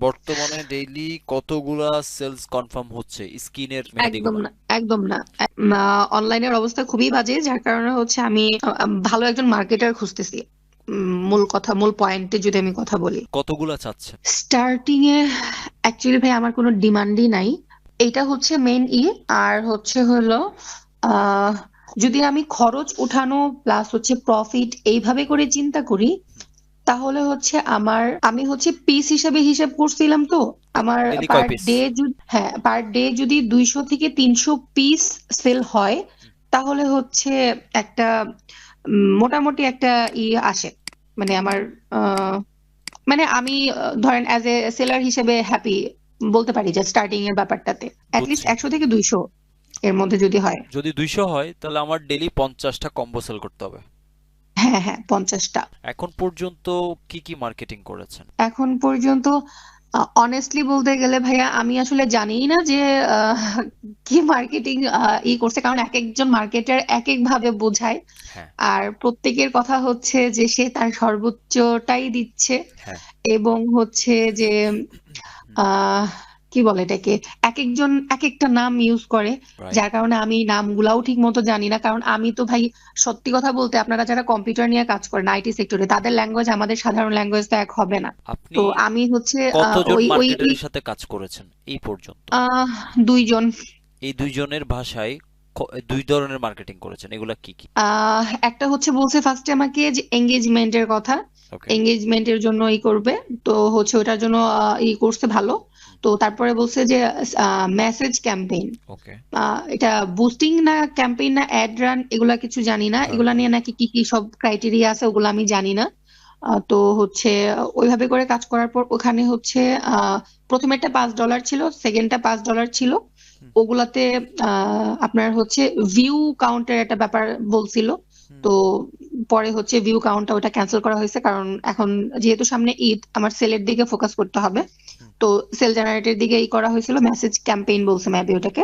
বর্তমানে ডেইলি কতগুলা sales confirm হচ্ছে? স্কিনের একদম না একদম না। অনলাইনের অবস্থা খুবই বাজে যার কারণে হচ্ছে আমি ভালো একজন মার্কেটার খুঁজতেছি। মূল কথা মূল পয়েন্টে যদি আমি কথা বলি। কতগুলা চাচ্ছেন? স্টার্টিং এ অ্যাকচুয়ালি ভাই আমার কোনো ডিমান্ডই নাই। এটা হচ্ছে মেন ই আর হচ্ছে হলো আহ যদি আমি খরচ উঠানো প্লাস হচ্ছে প্রফিট এইভাবে করে চিন্তা করি তাহলে হচ্ছে আমার আমি হচ্ছে পিস হিসেবে হিসাব করছিলাম তো আমার পার? ডে হ্যাঁ পার ডে যদি দুইশো থেকে তিনশো পিস সেল হয় তাহলে হচ্ছে একটা মোটামুটি একটা ই আসে মানে আমার মানে আমি ধরেন অ্যাজ এ সেলার হিসেবে হ্যাপি বলতে পারি যে স্টার্টিং এর ব্যাপারটাতে অ্যাটলিস্ট। একশো থেকে দুইশো এর মধ্যে যদি হয় যদি দুইশো হয় তাহলে আমার ডেইলি পঞ্চাশটা কম্বো সেল করতে হবে হ্যাঁ হ্যাঁ পঞ্চাশটা। এখন পর্যন্ত কি কি মার্কেটিং করেছেন? এখন পর্যন্ত অনেস্টলি বলতে গেলে ভাইয়া আমি আসলে জানিই না যে কি মার্কেটিং ই করছে কারণ এক একজন মার্কেটার এক এক ভাবে বোঝায়। হ্যাঁ। আর প্রত্যেকের কথা হচ্ছে যে সে তার সর্বোচ্চটাই দিচ্ছে হ্যাঁ। এবং হচ্ছে যে আহ কি বলে এটাকে? এক একজন এক একটা নাম ইউজ করে যার কারণে আমি নামগুলাও ঠিক মতো জানি না। কারণ আমি তো ভাই সত্যি কথা বলতে আপনারা যারা কম্পিউটার নিয়ে কাজ করেন আইটি সেক্টরে তাদের ল্যাঙ্গুয়েজ আমাদের সাধারণ ল্যাঙ্গুয়েজ তো এক হবে না। তো আমি হচ্ছে ওই ওই সাথে কাজ করেছেন এই পর্যন্ত? দুইজন। এই দুইজনের ভাষায় দুই ধরনের মার্কেটিং করেছেন এগুলা কি কি? একটা হচ্ছে বলছে ফার্স্টে আমাকে যে এঙ্গেজমেন্টের কথা। ওকে এঙ্গেজমেন্টের জন্য ই করবে তো হচ্ছে ওটার জন্য ই করছে ভালো। তো তারপরে বলছে যে মেসেজ ক্যাম্পেইন ওকে এটা বুস্টিং না ক্যাম্পেইন না অ্যাড রান এগুলা কিছু জানি না। হ্যাঁ। এগুলা নিয়ে নাকি কি কি সব ক্রাইটেরিয়া আছে ওগুলো আমি জানি না। তো হচ্ছে ওইভাবে করে কাজ করার পর ওখানে হচ্ছে আহ, প্রথমেরটা পাঁচ ডলার ছিল সেকেন্ডটা পাঁচ ডলার ছিল। ওগুলাতে আহ, আপনার হচ্ছে ভিউ কাউন্টের একটা ব্যাপার বলছিল। তো পরে হচ্ছে ভিউ কাউন্টটা ওটা ক্যান্সেল করা হয়েছে কারণ এখন যেহেতু সামনে ঈদ আমার সেলের দিকে ফোকাস করতে হবে। তো সেল জেনারেটের দিকে ই করা হয়েছিল মেসেজ ক্যাম্পেইন বলছে মেবি ওটাকে।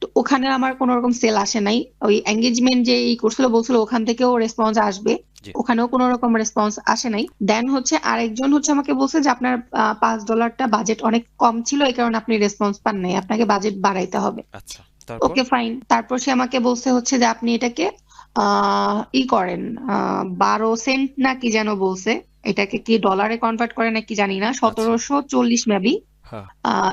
তো ওখানে আমার কোনো রকম সেল আসে নাই। ওই এঙ্গেজমেন্ট যে ই করছিল বলছিল ওখান থেকেও রেসপন্স আসবে। ওখানেও কোনো রকম রেসপন্স আসে নাই। দেন হচ্ছে আরেকজন হচ্ছে আমাকে বলছে যে আপনার পাঁচ ডলারটা বাজেট অনেক কম ছিল এই কারণে আপনি রেসপন্স পান নাই আপনাকে বাজেট বাড়াইতে হবে। আচ্ছা ওকে ফাইন তারপর সে আমাকে বলছে হচ্ছে যে আপনি এটাকে ই করেন আহ বারো সেন্ট না কি যেন বলছে এটাকে কি ডলারে কনভার্ট করে নাকি জানি না আচ্ছা। সতেরোশো চল্লিশ মেবি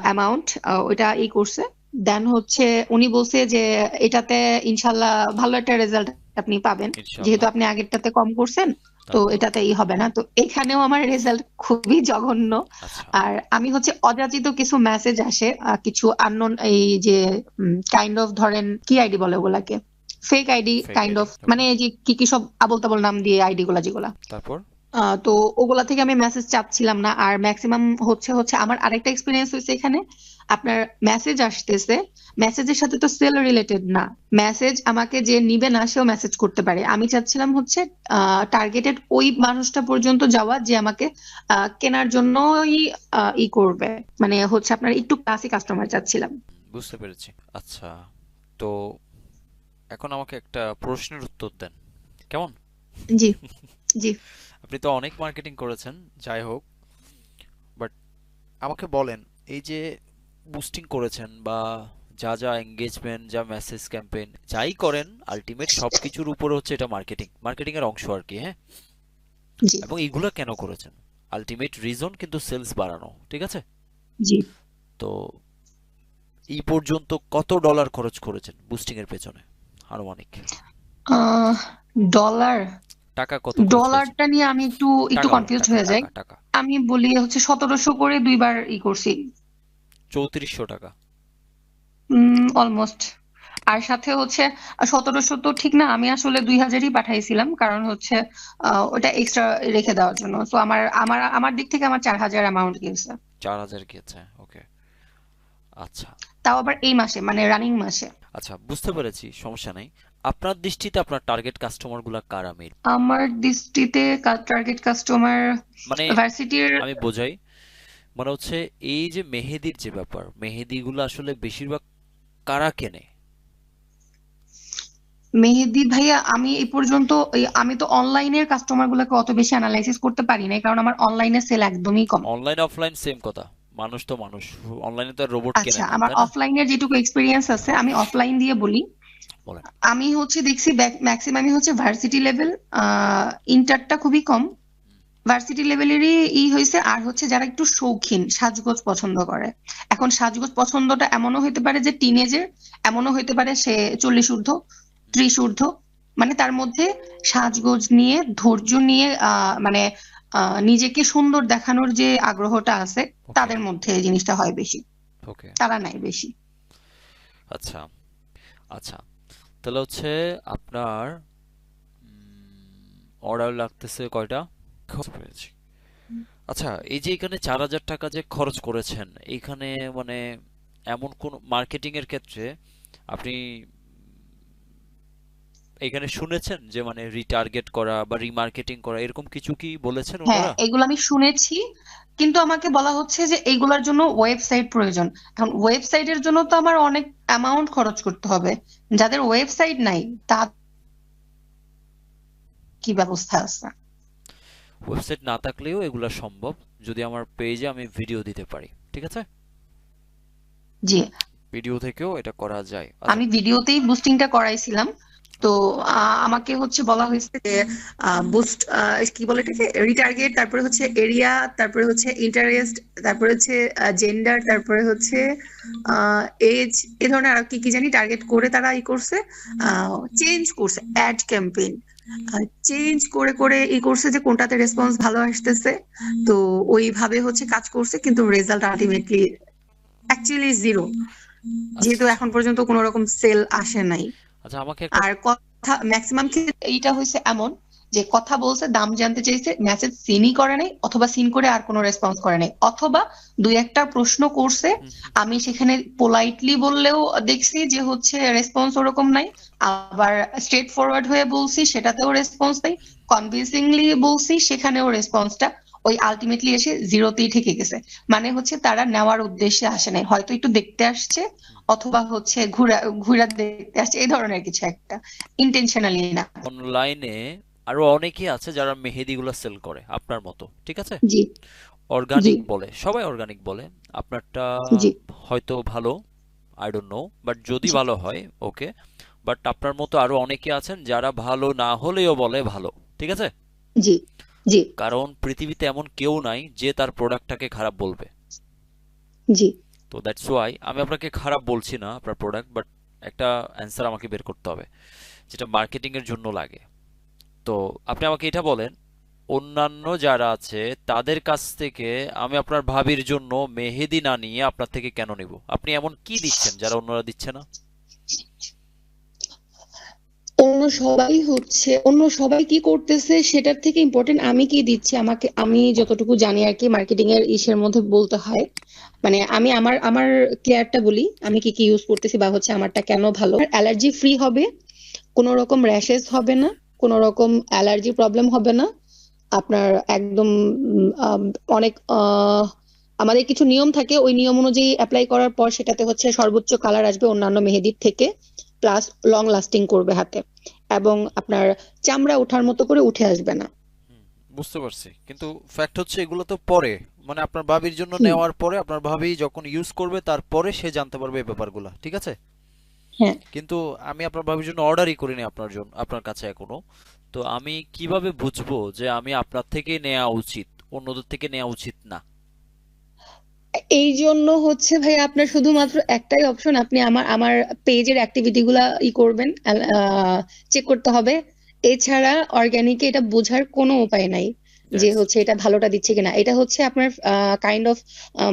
অ্যামাউন্ট ওইটা ই করছে। দেন হচ্ছে উনি বলছে যে এটাতে ইনশাল্লাহ ভালো একটা রেজাল্ট আপনি পাবেন যেহেতু আপনি আগেরটাতে কম করছেন তো এটাতে ই হবে না। তো এখানেও আমার রেজাল্ট খুবই জঘন্য। আচ্ছা। আর আমি হচ্ছে অযাচিত কিছু মেসেজ আসে কিছু আননোন এই যে কাইন্ড অফ ধরেন কি আইডি বলে ওগুলাকে? ফেক আইডি কাইন্ড অফ মানে এই যে কি কি সব আবোল তাবোল নাম দিয়ে আইডি গুলা যেগুলা। তারপর? তো ওগুলা থেকে আমি মেসেজ চাচ্ছিলাম না আর ম্যাক্সিমাম হচ্ছে হচ্ছে আমার আরেকটা এক্সপিরিয়েন্স হয়েছে এখানে। আপনার মেসেজ আসতেছে মেসেজের সাথে তো সেল রিলেটেড না। মেসেজ আমাকে যে নিবে না সেও মেসেজ করতে পারে। আমি চাচ্ছিলাম হচ্ছে টার্গেটেড ওই মানুষটা পর্যন্ত যাওয়া যে আমাকে কেনার জন্যই ই করবে। মানে হচ্ছে আপনার একটু ক্লাসি কাস্টমার চাচ্ছিলাম। বুঝতে পেরেছি। আচ্ছা তো এখন আমাকে একটা প্রশ্নের উত্তর দেন। কেমন? জি জি। আপনি তো অনেক মার্কেটিং করেছেন যাই হোক বাট আমাকে বলেন এই যে বুস্টিং করেছেন বা যা যা এঙ্গেজমেন্ট যা মেসেজ ক্যাম্পেইন যাই করেন আলটিমেট সবকিছুর উপরে হচ্ছে এটা মার্কেটিং মার্কেটিং এর অংশ আর কি হ্যাঁ? জি। এবং এগুলো কেন করেছেন? আলটিমেট রিজন কিন্তু সেলস বাড়ানো ঠিক আছে? জি। তো এই পর্যন্ত কত ডলার খরচ করেছেন বুস্টিং এর পেছনে? আনুমানিক। ডলার টাকা কত ডলারটা নিয়ে আমি একটু একটু কনফিউজ হয়ে যাই। আমি বলি হচ্ছে সতেরোশো করে দুইবার ই করছি। চৌত্রিশশো টাকা। অলমোস্ট আর সাথে হচ্ছে সতেরোশো তো ঠিক না আমি আসলে দুই হাজারই পাঠাইছিলাম কারণ হচ্ছে ওটা এক্সট্রা রেখে দেওয়ার জন্য। তো আমার আমার আমার দিক থেকে আমার চার হাজার অ্যামাউন্ট গিয়েছে। চার হাজার গিয়েছে ওকে আচ্ছা। তাও আবার এই মাসে মানে রানিং মাসে। আচ্ছা বুঝতে পেরেছি সমস্যা নেই। আপনার দৃষ্টিতে আপনার টার্গেট কাস্টমারগুলা কারা আমার দৃষ্টিতে টার্গেট কাস্টমার মানে ভার্সিটির আমি বোঝাই মানে হচ্ছে এই যে মেহেদির যে ব্যাপার মেহেদিগুলো আসলে বেশিরভাগ কারা কেনে? মেহেদি ভাইয়া আমি এই পর্যন্ত আমি তো অনলাইনের কাস্টমার গুলোকে অত বেশি অ্যানালাইসিস করতে পারি না কারণ আমার অনলাইনে সেল একদমই কম। অনলাইন অফলাইন সেম কথা। মানুষ তো মানুষ। অনলাইনে তো রোবট আচ্ছা কেনে না আমার তাই না? অফলাইনের যেটুকু এক্সপিরিয়েন্স আছে আমি অফলাইন দিয়ে বলি। আমি হচ্ছে দেখছি ম্যাক্সিমামই হচ্ছে ভার্সিটি লেভেল ইন্টারটা খুবই কম। ভার্সিটি লেভেলেরই ই হয়েছে আর হচ্ছে যারা একটু শৌখিন সাজগোজ পছন্দ করে। এখন সাজগোজ পছন্দটা এমনও হইতে পারে যে টিনেজের এমনও হইতে পারে সে চল্লিশ ঊর্ধ্ব ত্রিশ ঊর্ধ্ব। মানে তার মধ্যে সাজগোজ নিয়ে ধৈর্য নিয়ে আহ মানে নিজেকে সুন্দর দেখানোর যে আগ্রহটা আছে তাদের মধ্যে এই জিনিসটা হয় বেশি। ওকে তারা নাই বেশি। আচ্ছা। আচ্ছা। তাহলে হচ্ছে আপনার অর্ডার লাগতেছে কয়টা? আচ্ছা এই যে এখানে চার হাজার টাকা যে খরচ করেছেন এইখানে মানে এমন কোন মার্কেটিং এর ক্ষেত্রে আপনি এখানে শুনেছেন যে মানে রিটার্গেট করা বা রিমার্কেটিং করা এরকম কিছু কি বলেছেন হ্যাঁ এগুলো আমি শুনেছি কিন্তু আমাকে বলা হচ্ছে যে এইগুলোর জন্য ওয়েবসাইট প্রয়োজন। এখন ওয়েবসাইটের জন্য তো আমার অনেক অ্যামাউন্ট খরচ করতে হবে। যাদের ওয়েবসাইট নাই তা কি ব্যবস্থা আছে? ওয়েবসাইট না থাকলেও এগুলা সম্ভব যদি আমার পেজে আমি ভিডিও দিতে পারি ঠিক আছে? জি। ভিডিও থেকেও এটা করা যায়। আচ্ছা। আমি ভিডিওতেই বুস্টিংটা করাইছিলাম। তো আমাকে হচ্ছে বলা হয়েছে যে বুস্ট কি বলে এটাকে? রিটার্গেট তারপরে হচ্ছে এরিয়া তারপরে হচ্ছে ইন্টারেস্ট তারপরে হচ্ছে জেন্ডার তারপরে হচ্ছে এজ এ ধরনের আর কি কি জানি টার্গেট করে তারা ই করছে। চেঞ্জ করছে অ্যাড ক্যাম্পেইন চেঞ্জ করে করে ই করছে যে কোনটাতে রেসপন্স ভালো আসতেছে। তো ওইভাবে হচ্ছে কাজ করছে কিন্তু রেজাল্ট আলটিমেটলি অ্যাকচুয়ালি জিরো যেহেতু আচ্ছা। এখন পর্যন্ত কোনো রকম সেল আসে নাই। আচ্ছা আমাকে আর কথা ম্যাক্সিমাম ক্ষেত্রে এইটা হয়েছে এমন যে কথা বলছে দাম জানতে চাইছে মেসেজ সিনই করে নাই অথবা সিন করে আর কোনো রেসপন্স করে নাই। অথবা দুই একটা প্রশ্ন করছে আমি সেখানে পোলাইটলি বললেও দেখছি যে হচ্ছে রেসপন্স ওরকম নাই আবার স্ট্রেট ফরওয়ার্ড হয়ে বলছি সেটাতেও রেসপন্স নেই কনভিন্সিংলি বলছি সেখানেও রেসপন্সটা ওই আলটিমেটলি এসে জিরোতেই থেকে গেছে। মানে হচ্ছে তারা নেওয়ার উদ্দেশ্যে আসে নাই। হয়তো একটু দেখতে আসছে অথবা হচ্ছে ঘুরা ঘুরা দেখতে আসছে এই ধরনের কিছু একটা। ইন্টেনশনালি না। অনলাইনে আরও অনেকেই আছে যারা মেহেদিগুলো সেল করে আপনার মতো ঠিক আছে? জি। অর্গানিক বলে সবাই অর্গানিক বলে। আপনারটা হয়তো ভালো আই ডোন্ট নো বাট যদি ভালো হয় ওকে বাট আপনার মতো আরও অনেকে আছেন যারা ভালো না হলেও বলে ভালো ঠিক আছে? জি। জি। কারণ পৃথিবীতে এমন কেউ নাই যে তার প্রোডাক্টটাকে খারাপ বলবে। জি। তো দ্যাটস ওয়াই আমি আপনাকে খারাপ বলছি না আপনার প্রোডাক্ট বাট একটা অ্যান্সার আমাকে বের করতে হবে যেটা মার্কেটিং এর জন্য লাগে। তো আপনি আমাকে এটা বলেন অন্যান্য যারা আছে তাদের কাছ থেকে আমি আপনার ভাবির জন্য মেহেদি না নিয়ে আপনার থেকে কেন নিব? আপনি এমন কি দিচ্ছেন যারা অন্যরা দিচ্ছে না? অন্য সবাই হচ্ছে, অন্য সবাই কি করতেছে সেটার থেকে ইম্পর্টেন্ট আমি কি দিচ্ছি? আমাকে, আমি যতটুকু জানি আর কি মার্কেটিং এর ইসের মধ্যে বলতে হয়। মানে আমি আমার আমার কেয়ারটা বলি, আমি কি কি ইউজ করতেছি বা হচ্ছে আমারটা কেন ভালো? অ্যালার্জি ফ্রি হবে কোনো রকম র্যাশেস হবে না কোনো রকম অ্যালার্জি প্রবলেম হবে না। আপনার একদম অনেক আমাদের কিছু নিয়ম থাকে, ওই নিয়ম অনুযায়ী অ্যাপ্লাই করার পর সেটাতে হচ্ছে সর্বোচ্চ কালার আসবে অন্যান্য মেহেদির থেকে প্লাস লং লাস্টিং করবে হাতে। এবং আপনার চামড়া ওঠার মতো করে উঠে আসবে না। বুঝতে পারছি। কিন্তু ফ্যাক্ট হচ্ছে এগুলো তো পরে। মানে আপনার ভাবির জন্য নেওয়ার পরে আপনার ভাবি যখন ইউজ করবে তারপরে সে জানতে পারবে এই ব্যাপারগুলো ঠিক আছে? হ্যাঁ। কিন্তু আমি আপনার ভাবির জন্য অর্ডারই করিনি আপনার জন্য আপনার কাছে এখনও। তো আমি কীভাবে বুঝব যে আমি আপনার থেকে নেওয়া উচিত অন্যদের থেকে নেওয়া উচিত না? এই জন্য হচ্ছে ভাই আপনার শুধুমাত্র একটাই অপশন আপনি আমার আমার পেজের অ্যাক্টিভিটি গুলা ই করবেন চেক করতে হবে। এছাড়া অর্গানিকে এটা বোঝার কোনো উপায় নাই যে হচ্ছে এটা ভালোটা দিচ্ছে কিনা। এটা হচ্ছে আপনার কাইন্ড অফ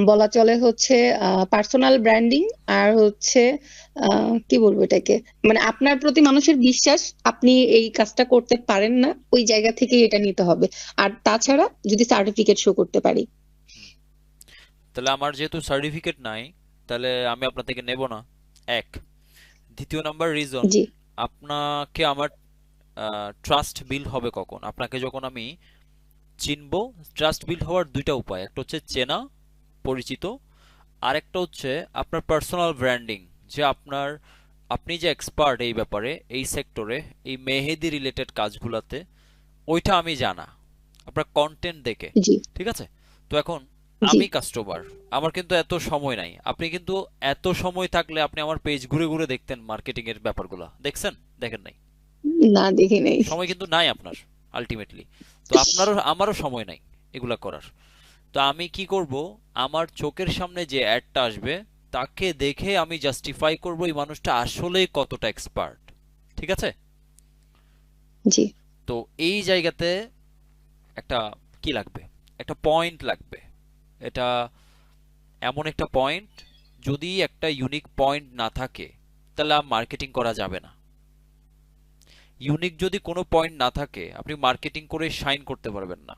বলা চলে হচ্ছে পার্সোনাল ব্র্যান্ডিং আর হচ্ছে কি বলব এটাকে? মানে আপনার প্রতি মানুষের বিশ্বাস আপনি এই কাজটা করতে পারেন না ওই জায়গা থেকে এটা নিতে হবে। আর তাছাড়া যদি সার্টিফিকেট শো করতে পারি। তাহলে আমার যেহেতু সার্টিফিকেট নাই তাহলে আমি আপনার থেকে নেব না। এক। দ্বিতীয় নাম্বার রিজন আপনাকে আমার ট্রাস্ট বিল্ড হবে কখন? আপনাকে যখন আমি চিনবো ট্রাস্ট বিল্ড হওয়ার দুইটা উপায়। একটা হচ্ছে চেনা পরিচিত। আর একটা হচ্ছে আপনার পার্সোনাল ব্র্যান্ডিং যে আপনার আপনি যে এক্সপার্ট এই ব্যাপারে এই সেক্টরে এই মেহেদি রিলেটেড কাজগুলাতে ওইটা আমি জানা। আপনার কন্টেন্ট দেখে। ঠিক আছে? তো এখন আমি কাস্টমার আমার কিন্তু এত সময় নাই। আপনি কিন্তু এত সময় থাকলে আপনি আমার পেজ ঘুরে ঘুরে দেখতেন মার্কেটিং এর ব্যাপারগুলো। দেখছেন? দেখেন নাই? না দেখি নেই। সময় কিন্তু নাই আপনার আলটিমেটলি তো আপনারও আমারও সময় নাই এগুলা করার। তো আমি কি করব? আমার চোখের সামনে যে অ্যাডটা আসবে তাকে দেখে আমি জাস্টিফাই করব এই মানুষটা আসলেই কতটা এক্সপার্ট ঠিক আছে? জি। তো এই জায়গাতে একটা কি লাগবে? একটা পয়েন্ট লাগবে। এটা এমন একটা পয়েন্ট যদি একটা ইউনিক পয়েন্ট না থাকে তাহলে মার্কেটিং করা যাবে না। ইউনিক যদি কোনো পয়েন্ট না থাকে আপনি মার্কেটিং করে শাইন করতে পারবেন না।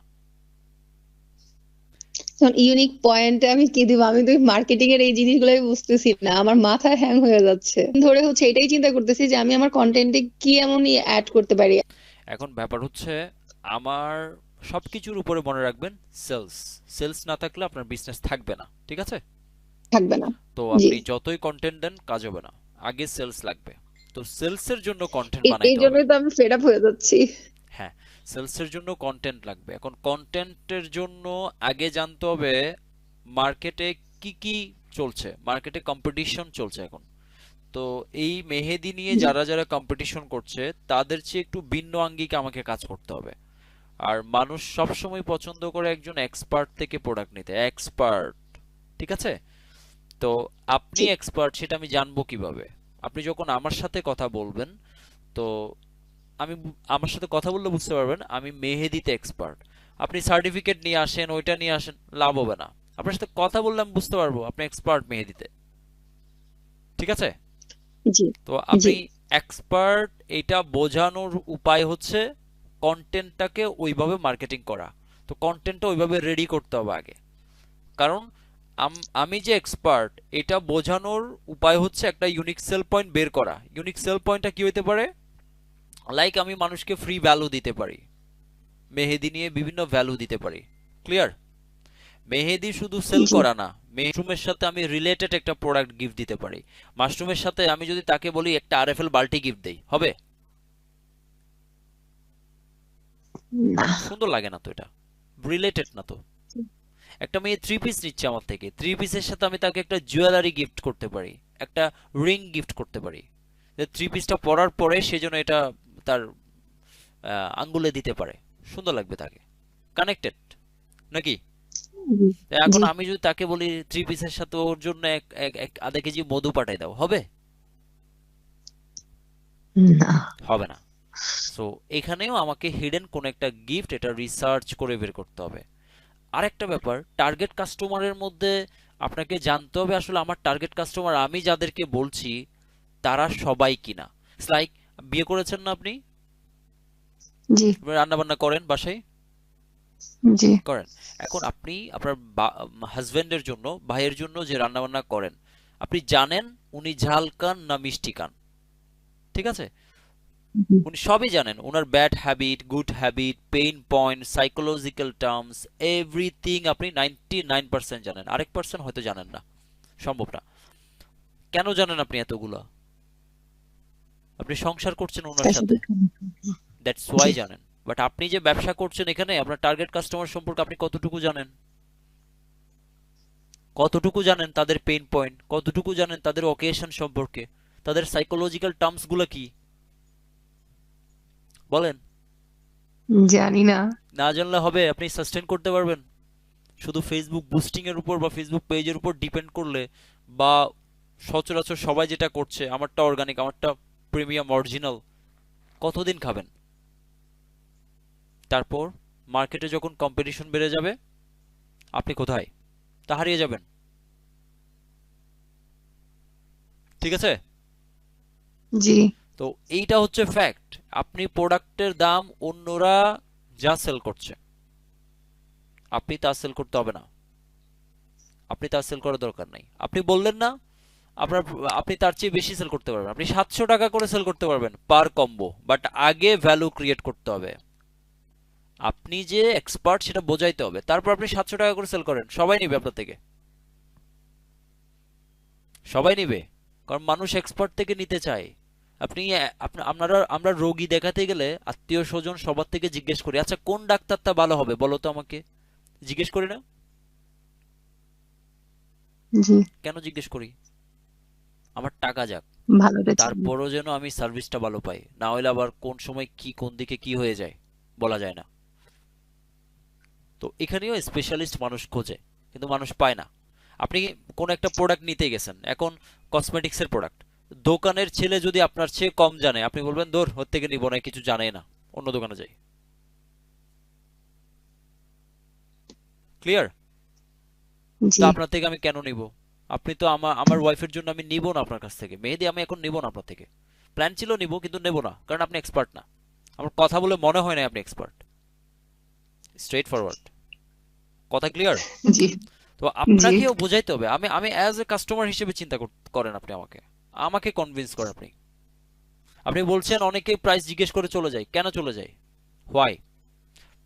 ইউনিক পয়েন্ট আমি কি দিব? আমি তো মার্কেটিং এর এই জিনিসগুলোই বুঝতেছি না। আমার মাথা হ্যাং হয়ে যাচ্ছে। ধরে হচ্ছে এটাই চিন্তা করতেছি যে আমি আমার কন্টেন্টে কি এমন অ্যাড করতে পারি? এখন ব্যাপার হচ্ছে আমার সবকিছুর উপরে মনে রাখবেন সেলস। সেলস না থাকলে আপনার বিজনেস থাকবে না ঠিক আছে? থাকবে না। তো আপনি যতই কন্টেন্ট দেন কাজ হবে না। আগে সেলস লাগবে। তো সেলসের জন্য কন্টেন্ট এই- এই বানাইতে হবে। জন্যই তো আমি ফেড আপ হয়ে যাচ্ছি। হ্যাঁ সেলসের জন্য কন্টেন্ট লাগবে। এখন কন্টেন্টের জন্য আগে জানতে হবে মার্কেটে কি কি চলছে। মার্কেটে কম্পিটিশন চলছে এখন। তো এই মেহেদি নিয়ে যারা যারা কম্পিটিশন করছে তাদের চেয়ে একটু ভিন্ন আঙ্গিকে আমাকে কাজ করতে হবে। আর মানুষ সবসময় পছন্দ করে একজন এক্সপার্ট থেকে প্রোডাক্ট নিতে এক্সপার্ট ঠিক আছে? তো আপনি এক্সপার্ট সেটা আমি জানব কীভাবে? আপনি যখন আমার সাথে কথা বলবেন তো আমি আমার সাথে কথা বললে বুঝতে পারবেন আমি মেহেদিতে এক্সপার্ট আপনি সার্টিফিকেট নিয়ে আসেন ওইটা নিয়ে আসেন লাভ হবে না। আপনার সাথে কথা বললে আমি বুঝতে পারব আপনি এক্সপার্ট মেহেদিতে। ঠিক আছে? তো আপনি এক্সপার্ট এটা বোঝানোর উপায় হচ্ছে কন্টেন্টটাকে ওইভাবে মার্কেটিং করা। তো কন্টেন্টটা ওইভাবে রেডি করতে হবে আগে। কারণ আম- যে এক্সপার্ট এটা বোঝানোর উপায় হচ্ছে একটা ইউনিক সেল পয়েন্ট বের করা। ইউনিক সেল পয়েন্টটা কি হতে পারে? লাইক আমি মানুষকে ফ্রি ভ্যালু দিতে পারি। মেহেদি নিয়ে বিভিন্ন ভ্যালু দিতে পারি। ক্লিয়ার মেহেদি শুধু সেল করা না মাশরুমের সাথে আমি রিলেটেড একটা প্রোডাক্ট গিফট দিতে পারি। মাশরুমের সাথে আমি যদি তাকে বলি একটা আরএফএল বাল্টি গিফট দেই হবে না সুন্দর লাগে না তো এটা। রিলেটেড না তো। একটা মেয়ে থ্রি পিস নিচ্ছে আমার থেকে। থ্রি পিসের সাথে আমি তাকে একটা জুয়েলারি গিফট করতে পারি। একটা রিং গিফট করতে পারি। যে থ্রি পিসটা পরার পরে সে যেন এটা তার আঙ্গুলে দিতে পারে। সুন্দর লাগবে তাকে। কানেক্টেড নাকি? এখন আমি যদি তাকে বলি থ্রি পিসের সাথে ওর জন্য এক এক এক আধা কেজি মধু পাঠাই দাও। হবে? না। হবে না। সো এখানেও আমাকে হিডেন কোন একটা গিফট এটা রিসার্চ করে বের করতে হবে। আরেকটা ব্যাপার টার্গেট কাস্টমারের মধ্যে আপনাকে জানতে হবে আসলে আমার টার্গেট কাস্টমার আমি যাদেরকে বলছি তারা সবাই কিনা। লাইক বিয়ে করেছেন না আপনি? জি। রান্না বান্না করেন বাসায়? জি। করেন। এখন আপনি আপনার হাজবেন্ডের জন্য ভাইয়ের জন্য যে রান্না বান্না করেন আপনি জানেন উনি ঝাল খান না মিষ্টি খান। ঠিক আছে? উনি সবই জানেন। ওনার bad habit good habit pain point psychological terms everything আপনি নাইনটি নাইন পার্সেন্ট জানেন। আরেক পার্সেন্ট হয়তো জানেন না। সম্ভব না। কেন জানেন আপনি এতগুলো? আপনি সংসার করছেন ওনার সাথে দ্যাটস ওয়াই জানেন। বাট আপনি যে ব্যবসা করছেন এখানে আপনার টার্গেট কাস্টমার সম্পর্কে আপনি কতটুকু জানেন? কতটুকু জানেন তাদের পেইন পয়েন্ট কতটুকু জানেন তাদের অকেশন সম্পর্কে? তাদের সাইকোলজিক্যাল টার্মসগুলো কি? বলেন। জানি না। না জানলে হবে আপনি সাস্টেন করতে পারবেন। শুধু ফেসবুক বুস্টিং এর উপর বা ফেসবুক পেজের উপর ডিপেন্ড করলে বা সচরাচর সবাই যেটা করছে আমারটা অর্গানিক আমারটা প্রিমিয়াম অরিজিনাল কতদিন খাবেন? তারপর মার্কেটে যখন কম্পিটিশন বেড়ে যাবে আপনি কোথায়? তা হারিয়ে যাবেন। ঠিক আছে? জি। তো এইটা হচ্ছে ফ্যাক্ট আপনি প্রোডাক্টের দাম অন্যরা যা সেল করছে। আপনি তা সেল করতে হবে না। আপনি তা সেল করার দরকার নাই। আপনি বললেন না, আপনার, আপনি তার চেয়ে বেশি সেল করতে পারবেন। আপনি সাতশো টাকা করে সেল করতে পারবেন পার কম্বো বাট আগে ভ্যালু ক্রিয়েট করতে হবে। আপনি যে এক্সপার্ট সেটা বোঝাইতে হবে। তারপর আপনি সাতশো টাকা করে সেল করেন। সবাই নিবে আপনার থেকে। সবাই নিবে। কারণ মানুষ এক্সপার্ট থেকে নিতে চায়। আপনি আপনারা আমরা রোগী দেখাতে গেলে আত্মীয় স্বজন সবার থেকে জিজ্ঞেস করি আচ্ছা কোন ডাক্তারটা ভালো হবে? বলো তো আমাকে। জিজ্ঞেস করি না? কেন জিজ্ঞেস করি? আমার টাকা যাক। তারপরও যেন আমি সার্ভিসটা ভালো পাই। না হলে আবার কোন সময় কি কোন দিকে কি হয়ে যায় বলা যায় না। তো এখানেও স্পেশালিস্ট মানুষ খোঁজে কিন্তু মানুষ পায় না। আপনি কোন একটা প্রোডাক্ট নিতে গেছেন এখন কসমেটিক্সের প্রোডাক্ট দোকানের ছেলে যদি আপনার চেয়ে কম জানে আপনি বলবেন দূর ওর থেকে নিব না কিছু জানে না অন্য দোকানে যাই। ক্লিয়ার তো আপনার থেকে আমি কেন নিব? আপনি তো আমার আমার ওয়াইফের জন্য আমি নিব না আপনার কাছ থেকে। মেহেদি আমি এখন নিব না আপনার থেকে। প্ল্যান ছিল নিব কিন্তু নেব না কারণ আপনি এক্সপার্ট না। আমার কথা বলে মনে হয় না আপনি এক্সপার্ট স্ট্রেট ফরওয়ার্ড কথা ক্লিয়ার জি। তো আপনাকেও বোঝাইতে হবে। আমি আমি অ্যাজ এ কাস্টমার হিসেবে চিন্তা করেন আপনি আমাকে। আমাকে কনভিন্স করেন আপনি। আপনি বলছেন অনেকে প্রাইস জিজ্ঞেস করে চলে যায়। কেন চলে যায়? হোয়াই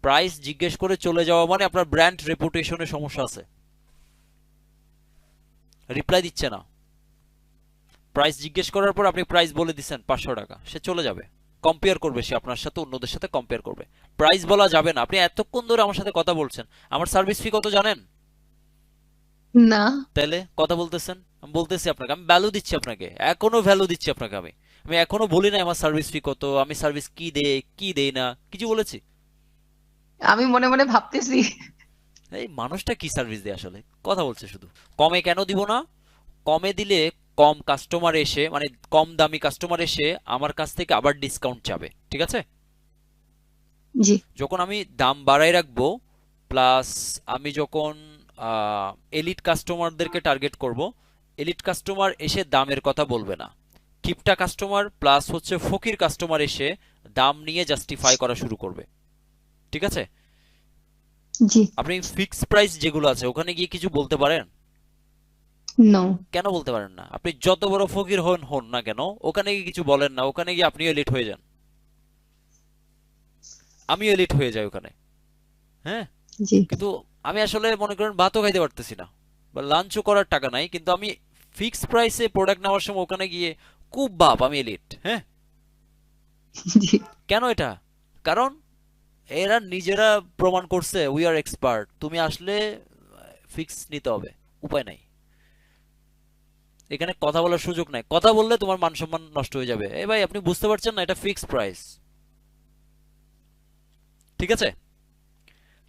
প্রাইস জিজ্ঞেস করে চলে যাওয়া মানে আপনার ব্র্যান্ড রেপুটেশনের সমস্যা আছে। রিপ্লাই দিচ্ছে না। প্রাইস জিজ্ঞেস করার পর আপনি প্রাইস বলে দিচ্ছেন পাঁচশো টাকা। সে চলে যাবে। কম্পেয়ার করবে সে আপনার সাথে অন্যদের সাথে কম্পেয়ার করবে। প্রাইস বলা যাবে না। আপনি এতক্ষণ ধরে আমার সাথে কথা বলছেন। আমার সার্ভিস ফি কত জানেন? না। তাহলে কথা বলতেছেন? আমি বলতেছি আপনাকে আমি ভ্যালু দিচ্ছি আপনাকে এখনও ভ্যালু দিচ্ছি আপনাকে আমি। আমি এখনও বলি না আমার সার্ভিস ফি কত আমি সার্ভিস কি দেই কি দেই না কিছু বলেছি? আমি মনে মনে ভাবতেছি। এই মানুষটা কি সার্ভিস দেয় আসলে? কথা বলছে শুধু। কমে কেন দিব না? কমে দিলে কম কাস্টমার এসে মানে কম দামি কাস্টমার এসে আমার কাছ থেকে আবার ডিসকাউন্ট চাবে ঠিক আছে? জি। যখন আমি দাম বাড়াই রাখব প্লাস আমি যখন এলিট কাস্টমারদেরকে টার্গেট করব এলিট কাস্টমার এসে দামের কথা বলবে না। কিপটা কাস্টমার প্লাস হচ্ছে ফকির কাস্টমার এসে দাম নিয়ে জাস্টিফাই করা শুরু করবে। ঠিক আছে? জি। আপনি ফিক্স প্রাইস যেগুলো আছে ওখানে গিয়ে কিছু বলতে পারেন? নো কেন বলতে পারেন না? আপনি যত বড় ফকির হন হন না কেন ওখানে গিয়ে কিছু বলেন না ওখানে গিয়ে আপনিও এলিট হয়ে যান। আমিও এলিট হয়ে যাই ওখানে। হ্যাঁ? জি। কিন্তু আমি আসলে মনে করেন ভাতও খাইতে পারতেছি না। বা লাঞ্চও করার টাকা নাই কিন্তু আমি ফিক্স প্রাইসে প্রোডাক্ট নেওয়ার সময় ওখানে গিয়ে খুব বাপ আমি এলিট হ্যাঁ? কেন এটা? কারণ এরা নিজেরা প্রমাণ করছে উই আর এক্সপার্ট তুমি আসলে ফিক্স নিতে হবে উপায় নাই। এখানে কথা বলার সুযোগ নাই। কথা বললে তোমার মান সম্মান নষ্ট হয়ে যাবে। এই ভাই আপনি বুঝতে পারছেন না এটা ফিক্স প্রাইস ঠিক আছে?